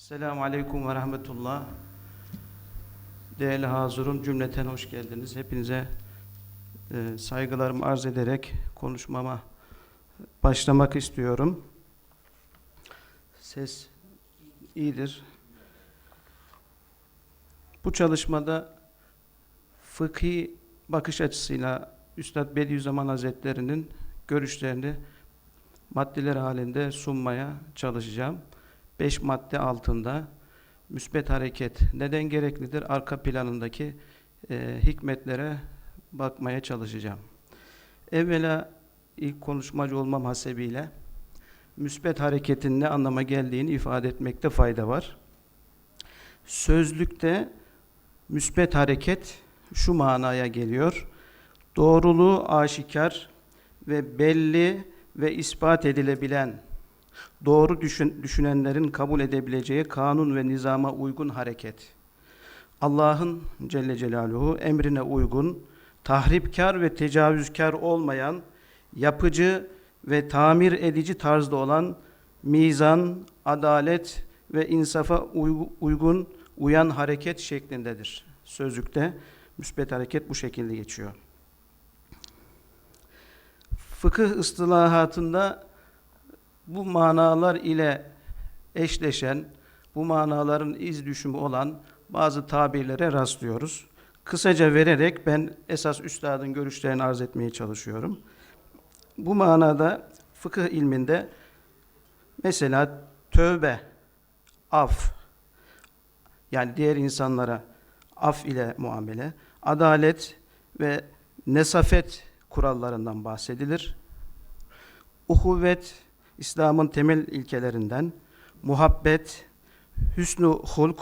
Selamun Aleyküm ve Rahmetullah. Değerli hazırım, cümleten hoş geldiniz. Hepinize e, saygılarımı arz ederek konuşmama başlamak istiyorum. Ses iyidir. Bu çalışmada fıkhi bakış açısıyla Üstad Bediüzzaman Hazretleri'nin görüşlerini maddeler halinde sunmaya çalışacağım. Beş madde altında müsbet hareket neden gereklidir? Arka planındaki e, hikmetlere bakmaya çalışacağım. Evvela ilk konuşmacı olmam hasebiyle müsbet hareketin ne anlama geldiğini ifade etmekte fayda var. Sözlükte müsbet hareket şu manaya geliyor. Doğruluğu aşikar ve belli ve ispat edilebilen doğru düşün, düşünenlerin kabul edebileceği kanun ve nizama uygun hareket. Allah'ın Celle Celaluhu emrine uygun, tahripkar ve tecavüzkar olmayan, yapıcı ve tamir edici tarzda olan mizan, adalet ve insafa uygu- uygun uyan hareket şeklindedir. Sözlükte müsbet hareket bu şekilde geçiyor. Fıkıh ıstılahatında bu manalar ile eşleşen, bu manaların iz düşümü olan bazı tabirlere rastlıyoruz. Kısaca vererek ben esas üstadın görüşlerini arz etmeye çalışıyorum. Bu manada fıkıh ilminde mesela tövbe, af, yani diğer insanlara af ile muamele, adalet ve nesafet kurallarından bahsedilir. Uhuvvet, İslam'ın temel ilkelerinden, muhabbet, hüsnü hulk,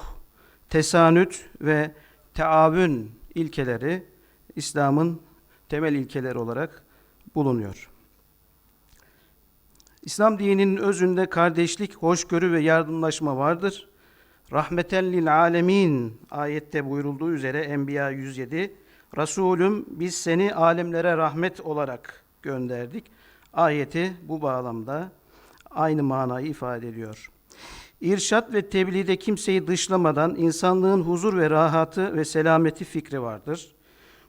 tesanüt ve teavün ilkeleri İslam'ın temel ilkeleri olarak bulunuyor. İslam dininin özünde kardeşlik, hoşgörü ve yardımlaşma vardır. Rahmeten lil alemin ayette buyurulduğu üzere Enbiya 107 Resulüm biz seni alemlere rahmet olarak gönderdik. Ayeti bu bağlamda aynı manayı ifade ediyor. İrşat ve tebliğde kimseyi dışlamadan insanlığın huzur ve rahatı ve selameti fikri vardır.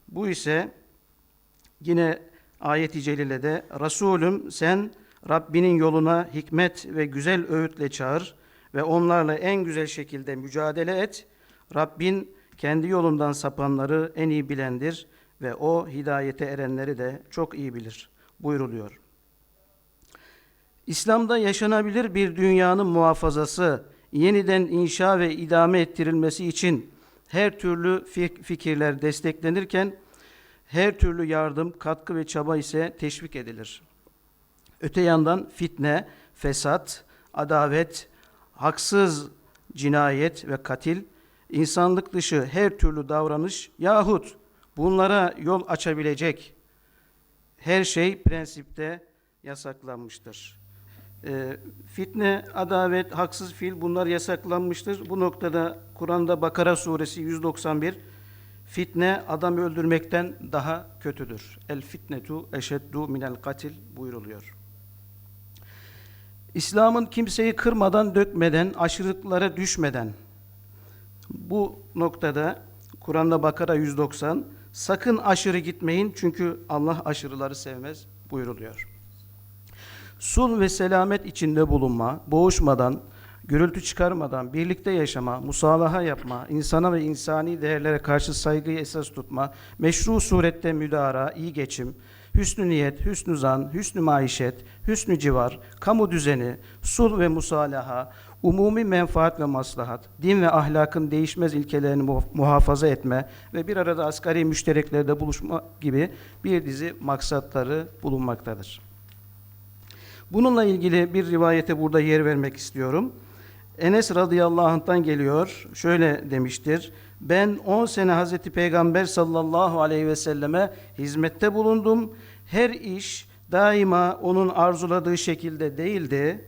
Bu ise yine ayet-i celilede Resulüm sen Rabbinin yoluna hikmet ve güzel öğütle çağır ve onlarla en güzel şekilde mücadele et. Rabbin kendi yolundan sapanları en iyi bilendir ve o hidayete erenleri de çok iyi bilir buyuruluyor. İslam'da yaşanabilir bir dünyanın muhafazası, yeniden inşa ve idame ettirilmesi için her türlü fik- fikirler desteklenirken her türlü yardım, katkı ve çaba ise teşvik edilir. Öte yandan fitne, fesat, adavet, haksız cinayet ve katil, insanlık dışı her türlü davranış yahut bunlara yol açabilecek her şey prensipte yasaklanmıştır. Ee, fitne, adavet, haksız fiil bunlar yasaklanmıştır. Bu noktada Kur'an'da Bakara suresi 191 fitne adam öldürmekten daha kötüdür. El fitnetu eşeddu minel katil buyruluyor. İslam'ın kimseyi kırmadan, dökmeden, aşırılıklara düşmeden bu noktada Kur'an'da Bakara 190 sakın aşırı gitmeyin çünkü Allah aşırıları sevmez buyruluyor. Sul ve selamet içinde bulunma, boğuşmadan, gürültü çıkarmadan, birlikte yaşama, musalaha yapma, insana ve insani değerlere karşı saygıyı esas tutma, meşru surette müdara, iyi geçim, hüsnü niyet, hüsnü zan, hüsnü maişet, hüsnü civar, kamu düzeni, sul ve musalaha, umumi menfaat ve maslahat, din ve ahlakın değişmez ilkelerini mu- muhafaza etme ve bir arada asgari müştereklerde buluşma gibi bir dizi maksatları bulunmaktadır. Bununla ilgili bir rivayete burada yer vermek istiyorum. Enes radıyallahu anh'tan geliyor. Şöyle demiştir. Ben 10 sene Hazreti Peygamber sallallahu aleyhi ve selleme hizmette bulundum. Her iş daima onun arzuladığı şekilde değildi.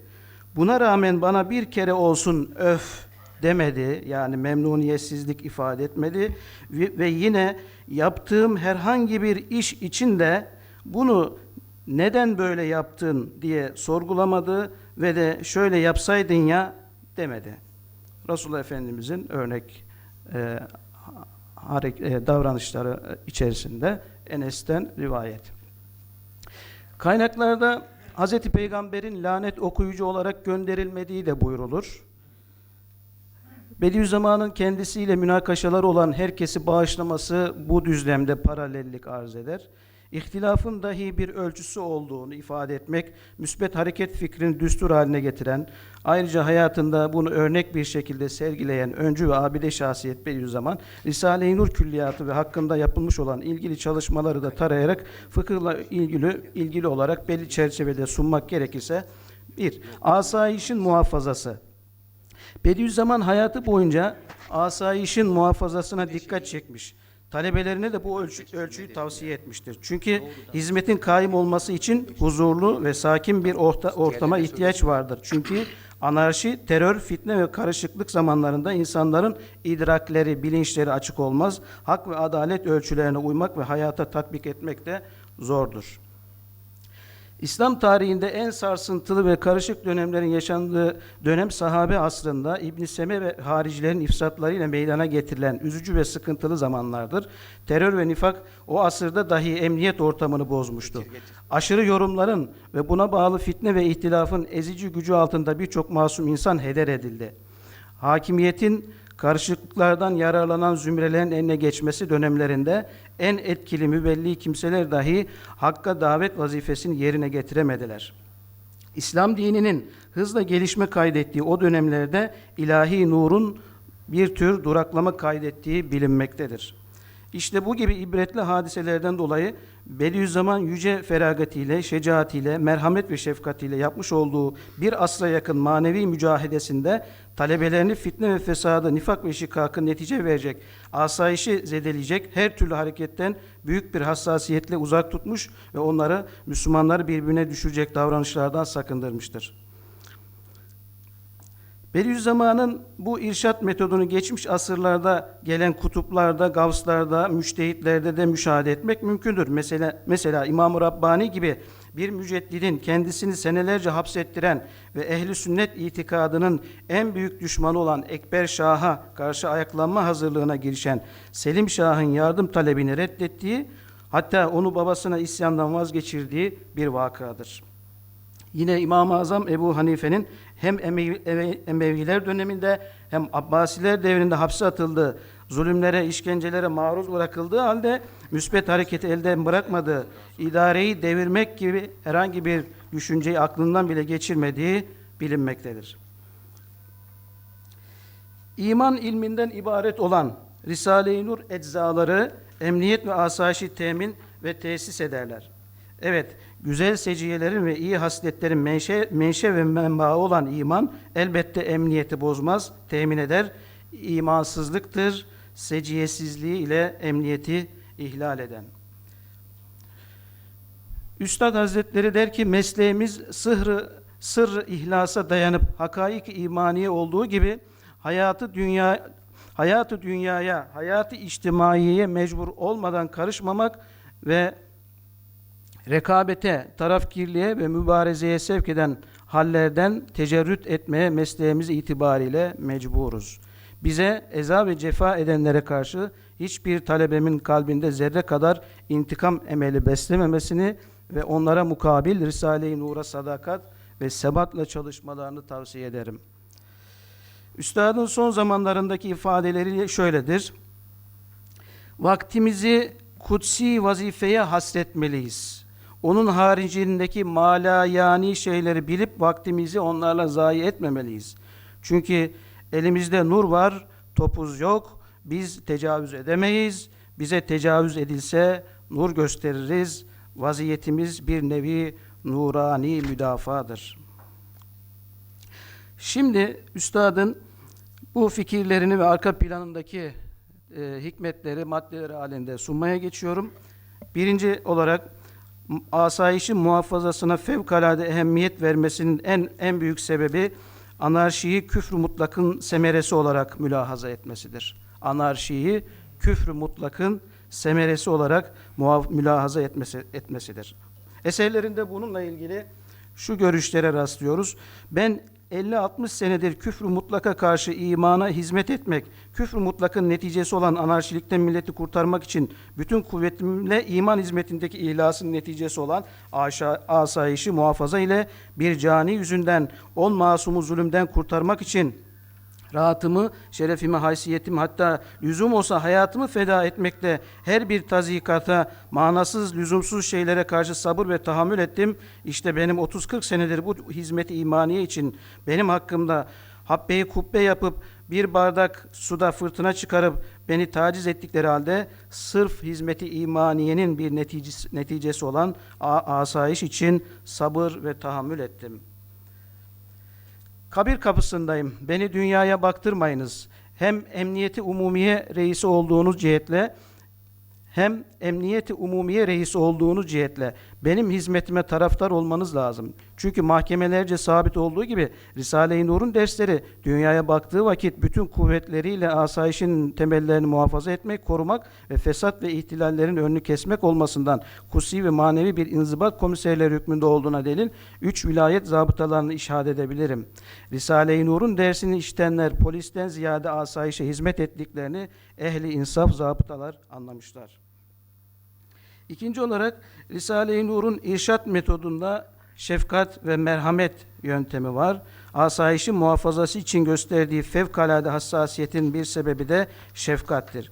Buna rağmen bana bir kere olsun öf demedi. Yani memnuniyetsizlik ifade etmedi. Ve, yine yaptığım herhangi bir iş içinde bunu neden böyle yaptın diye sorgulamadı ve de şöyle yapsaydın ya demedi. Resulullah Efendimizin örnek e, harek- e, davranışları içerisinde Enes'ten rivayet. Kaynaklarda Hz. Peygamber'in lanet okuyucu olarak gönderilmediği de buyrulur. Bediüzzaman'ın kendisiyle münakaşalar olan herkesi bağışlaması bu düzlemde paralellik arz eder. İhtilafın dahi bir ölçüsü olduğunu ifade etmek, müsbet hareket fikrini düstur haline getiren, ayrıca hayatında bunu örnek bir şekilde sergileyen öncü ve abide şahsiyet Bediüzzaman, Risale-i Nur külliyatı ve hakkında yapılmış olan ilgili çalışmaları da tarayarak fıkıhla ilgili, ilgili olarak belli çerçevede sunmak gerekirse, bir, asayişin muhafazası, Bediüzzaman hayatı boyunca asayişin muhafazasına dikkat çekmiş. Talebelerine de bu ölçü, ölçüyü tavsiye etmiştir. Çünkü hizmetin kaim olması için huzurlu ve sakin bir orta, ortama ihtiyaç vardır. Çünkü anarşi, terör, fitne ve karışıklık zamanlarında insanların idrakleri, bilinçleri açık olmaz. Hak ve adalet ölçülerine uymak ve hayata tatbik etmek de zordur. İslam tarihinde en sarsıntılı ve karışık dönemlerin yaşandığı dönem sahabe asrında İbn Seme ve haricilerin ifsatlarıyla meydana getirilen üzücü ve sıkıntılı zamanlardır. Terör ve nifak o asırda dahi emniyet ortamını bozmuştu. Aşırı yorumların ve buna bağlı fitne ve ihtilafın ezici gücü altında birçok masum insan heder edildi. Hakimiyetin karışıklıklardan yararlanan zümrelerin eline geçmesi dönemlerinde en etkili mübelli kimseler dahi hakka davet vazifesini yerine getiremediler. İslam dininin hızla gelişme kaydettiği o dönemlerde ilahi nurun bir tür duraklama kaydettiği bilinmektedir. İşte bu gibi ibretli hadiselerden dolayı Bediüzzaman yüce feragatiyle, şecaatiyle, merhamet ve şefkatiyle yapmış olduğu bir asra yakın manevi mücahedesinde talebelerini fitne ve fesadı, nifak ve şikakı netice verecek, asayişi zedeleyecek her türlü hareketten büyük bir hassasiyetle uzak tutmuş ve onları Müslümanları birbirine düşürecek davranışlardan sakındırmıştır. Bediüzzaman'ın bu irşat metodunu geçmiş asırlarda gelen kutuplarda, gavslarda, müştehitlerde de müşahede etmek mümkündür. Mesela, mesela İmam-ı Rabbani gibi bir müceddidin kendisini senelerce hapsettiren ve ehli sünnet itikadının en büyük düşmanı olan Ekber Şah'a karşı ayaklanma hazırlığına girişen Selim Şah'ın yardım talebini reddettiği, hatta onu babasına isyandan vazgeçirdiği bir vakadır. Yine İmam-ı Azam Ebu Hanife'nin hem Emevi- Eme- Emeviler döneminde hem Abbasiler devrinde hapse atıldığı, zulümlere, işkencelere maruz bırakıldığı halde müsbet hareketi elden bırakmadığı, idareyi devirmek gibi herhangi bir düşünceyi aklından bile geçirmediği bilinmektedir. İman ilminden ibaret olan Risale-i Nur eczaları emniyet ve asayişi temin ve tesis ederler. Evet, güzel seciyelerin ve iyi hasletlerin menşe, menşe ve menbaı olan iman elbette emniyeti bozmaz, temin eder. İmansızlıktır, seciyesizliği ile emniyeti ihlal eden. Üstad Hazretleri der ki mesleğimiz sıhrı, sırrı ihlasa dayanıp hakaik imaniye olduğu gibi hayatı dünya hayatı dünyaya, hayatı içtimaiyeye mecbur olmadan karışmamak ve rekabete, tarafkirliğe ve mübarezeye sevk eden hallerden tecerrüt etmeye mesleğimiz itibariyle mecburuz. Bize eza ve cefa edenlere karşı hiçbir talebemin kalbinde zerre kadar intikam emeli beslememesini ve onlara mukabil Risale-i Nur'a sadakat ve sebatla çalışmalarını tavsiye ederim. Üstadın son zamanlarındaki ifadeleri şöyledir. Vaktimizi kutsi vazifeye hasretmeliyiz. Onun haricindeki malayani şeyleri bilip vaktimizi onlarla zayi etmemeliyiz. Çünkü elimizde nur var, topuz yok. Biz tecavüz edemeyiz. Bize tecavüz edilse nur gösteririz. Vaziyetimiz bir nevi nurani müdafadır. Şimdi üstadın bu fikirlerini ve arka planındaki e, hikmetleri, maddeleri halinde sunmaya geçiyorum. Birinci olarak asayişin muhafazasına fevkalade ehemmiyet vermesinin en en büyük sebebi anarşiyi küfrü mutlakın semeresi olarak mülahaza etmesidir. Anarşiyi küfrü mutlakın semeresi olarak mülahaza etmesi, etmesidir. Eserlerinde bununla ilgili şu görüşlere rastlıyoruz. Ben 50-60 senedir küfrü mutlaka karşı imana hizmet etmek, küfrü mutlakın neticesi olan anarşilikten milleti kurtarmak için bütün kuvvetimle iman hizmetindeki ihlasın neticesi olan aşa- asayişi muhafaza ile bir cani yüzünden on masumu zulümden kurtarmak için rahatımı, şerefimi, haysiyetimi hatta lüzum olsa hayatımı feda etmekle her bir tazikata, manasız, lüzumsuz şeylere karşı sabır ve tahammül ettim. İşte benim 30-40 senedir bu hizmeti imaniye için benim hakkımda habbeyi kubbe yapıp bir bardak suda fırtına çıkarıp beni taciz ettikleri halde sırf hizmeti imaniyenin bir neticesi, neticesi olan asayiş için sabır ve tahammül ettim.'' Kabir kapısındayım. Beni dünyaya baktırmayınız. Hem emniyeti umumiye reisi olduğunuz cihetle hem emniyeti umumiye reisi olduğunuz cihetle benim hizmetime taraftar olmanız lazım. Çünkü mahkemelerce sabit olduğu gibi Risale-i Nur'un dersleri dünyaya baktığı vakit bütün kuvvetleriyle asayişin temellerini muhafaza etmek, korumak ve fesat ve ihtilallerin önünü kesmek olmasından kusi ve manevi bir inzibat komiserleri hükmünde olduğuna delil üç vilayet zabıtalarını işaret edebilirim. Risale-i Nur'un dersini işitenler polisten ziyade asayişe hizmet ettiklerini ehli insaf zabıtalar anlamışlar. İkinci olarak Risale-i Nur'un irşat metodunda şefkat ve merhamet yöntemi var. Asayişin muhafazası için gösterdiği fevkalade hassasiyetin bir sebebi de şefkattir.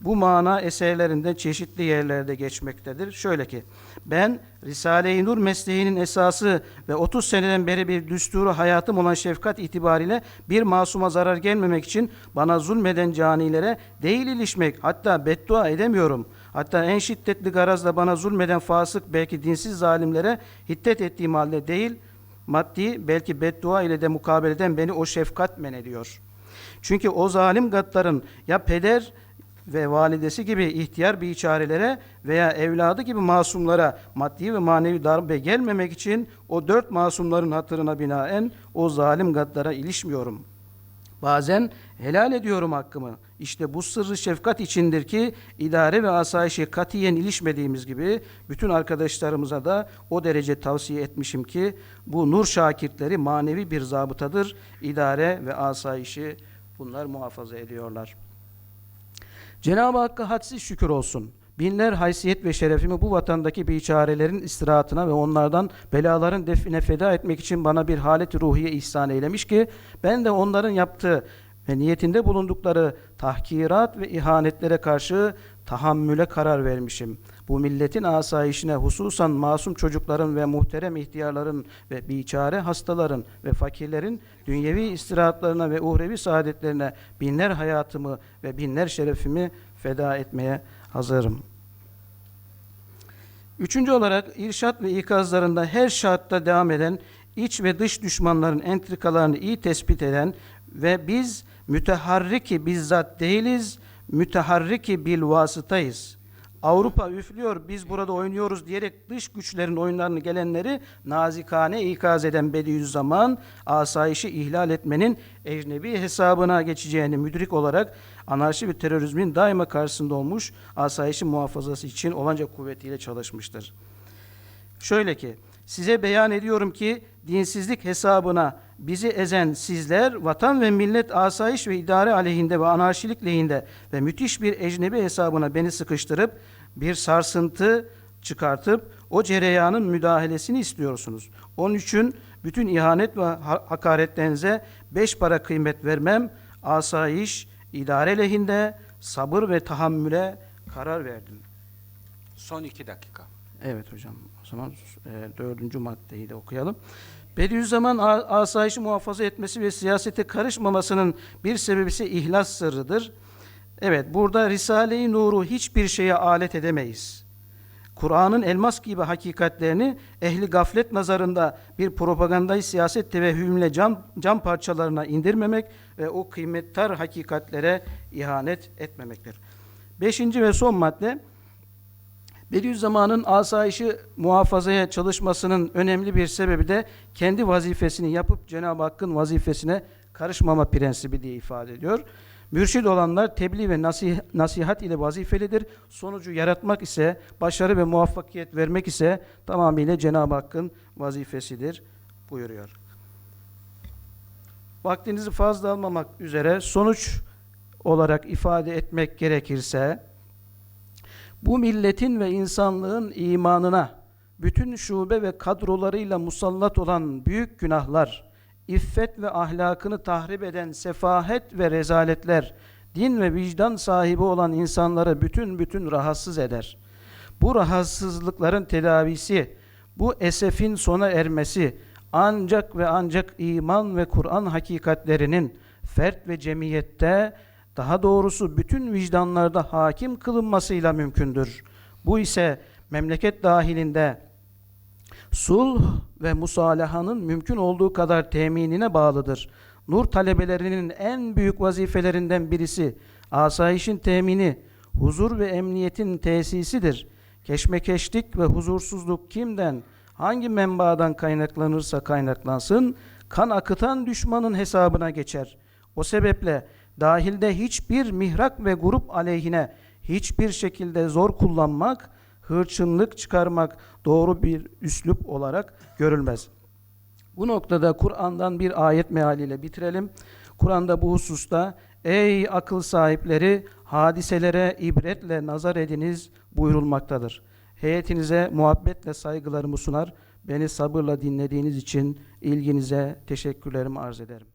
Bu mana eserlerinde çeşitli yerlerde geçmektedir. Şöyle ki, ben Risale-i Nur mesleğinin esası ve 30 seneden beri bir düsturu hayatım olan şefkat itibariyle bir masuma zarar gelmemek için bana zulmeden canilere değil ilişmek, hatta beddua edemiyorum. Hatta en şiddetli garazla bana zulmeden fasık belki dinsiz zalimlere hiddet ettiğim halde değil, maddi belki beddua ile de mukabeleden beni o şefkat men ediyor. Çünkü o zalim gadların ya peder ve validesi gibi ihtiyar biçarelere veya evladı gibi masumlara maddi ve manevi darbe gelmemek için o dört masumların hatırına binaen o zalim gadlara ilişmiyorum. Bazen helal ediyorum hakkımı. İşte bu sırrı şefkat içindir ki idare ve asayişe katiyen ilişmediğimiz gibi bütün arkadaşlarımıza da o derece tavsiye etmişim ki bu nur şakirtleri manevi bir zabıtadır. İdare ve asayişi bunlar muhafaza ediyorlar. Cenab-ı Hakk'a hadsiz şükür olsun. Binler haysiyet ve şerefimi bu vatandaki biçarelerin istirahatına ve onlardan belaların define feda etmek için bana bir halet ruhiye ihsan eylemiş ki ben de onların yaptığı ve niyetinde bulundukları tahkirat ve ihanetlere karşı tahammüle karar vermişim. Bu milletin asayişine hususan masum çocukların ve muhterem ihtiyarların ve biçare hastaların ve fakirlerin dünyevi istirahatlarına ve uhrevi saadetlerine binler hayatımı ve binler şerefimi feda etmeye hazırım. Üçüncü olarak irşat ve ikazlarında her şartta devam eden iç ve dış düşmanların entrikalarını iyi tespit eden ve biz müteharriki bizzat değiliz, müteharriki bil vasıtayız. Avrupa üflüyor, biz burada oynuyoruz diyerek dış güçlerin oyunlarını gelenleri nazikane ikaz eden Bediüzzaman, asayişi ihlal etmenin ecnebi hesabına geçeceğini müdrik olarak anarşi ve terörizmin daima karşısında olmuş, asayişin muhafazası için olanca kuvvetiyle çalışmıştır. Şöyle ki, size beyan ediyorum ki dinsizlik hesabına bizi ezen sizler vatan ve millet asayiş ve idare aleyhinde ve anarşilik lehinde ve müthiş bir ecnebi hesabına beni sıkıştırıp bir sarsıntı çıkartıp o cereyanın müdahalesini istiyorsunuz. Onun için bütün ihanet ve ha- hakaretlerinize beş para kıymet vermem, asayiş, idare lehinde sabır ve tahammüle karar verdim. Son iki dakika. Evet hocam. Zaman e, dördüncü maddeyi de okuyalım. Bediüzzaman asayişi muhafaza etmesi ve siyasete karışmamasının bir sebebi ise ihlas sırrıdır. Evet, burada Risale-i Nur'u hiçbir şeye alet edemeyiz. Kur'an'ın elmas gibi hakikatlerini ehli gaflet nazarında bir propagandayı siyaset tevehhümle cam, cam parçalarına indirmemek ve o kıymettar hakikatlere ihanet etmemektir. Beşinci ve son madde, Bediüzzaman'ın asayişi muhafazaya çalışmasının önemli bir sebebi de kendi vazifesini yapıp Cenab-ı Hakk'ın vazifesine karışmama prensibi diye ifade ediyor. Mürşid olanlar tebliğ ve nasih, nasihat ile vazifelidir. Sonucu yaratmak ise, başarı ve muvaffakiyet vermek ise tamamıyla Cenab-ı Hakk'ın vazifesidir buyuruyor. Vaktinizi fazla almamak üzere sonuç olarak ifade etmek gerekirse bu milletin ve insanlığın imanına bütün şube ve kadrolarıyla musallat olan büyük günahlar, iffet ve ahlakını tahrip eden sefahet ve rezaletler, din ve vicdan sahibi olan insanları bütün bütün rahatsız eder. Bu rahatsızlıkların tedavisi, bu esefin sona ermesi ancak ve ancak iman ve Kur'an hakikatlerinin fert ve cemiyette daha doğrusu bütün vicdanlarda hakim kılınmasıyla mümkündür. Bu ise memleket dahilinde sulh ve musalahanın mümkün olduğu kadar teminine bağlıdır. Nur talebelerinin en büyük vazifelerinden birisi asayişin temini, huzur ve emniyetin tesisidir. Keşmekeşlik ve huzursuzluk kimden, hangi menbaadan kaynaklanırsa kaynaklansın, kan akıtan düşmanın hesabına geçer. O sebeple dahilde hiçbir mihrak ve grup aleyhine hiçbir şekilde zor kullanmak, hırçınlık çıkarmak doğru bir üslup olarak görülmez. Bu noktada Kur'an'dan bir ayet mealiyle bitirelim. Kur'an'da bu hususta ey akıl sahipleri hadiselere ibretle nazar ediniz buyurulmaktadır. Heyetinize muhabbetle saygılarımı sunar. Beni sabırla dinlediğiniz için ilginize teşekkürlerimi arz ederim.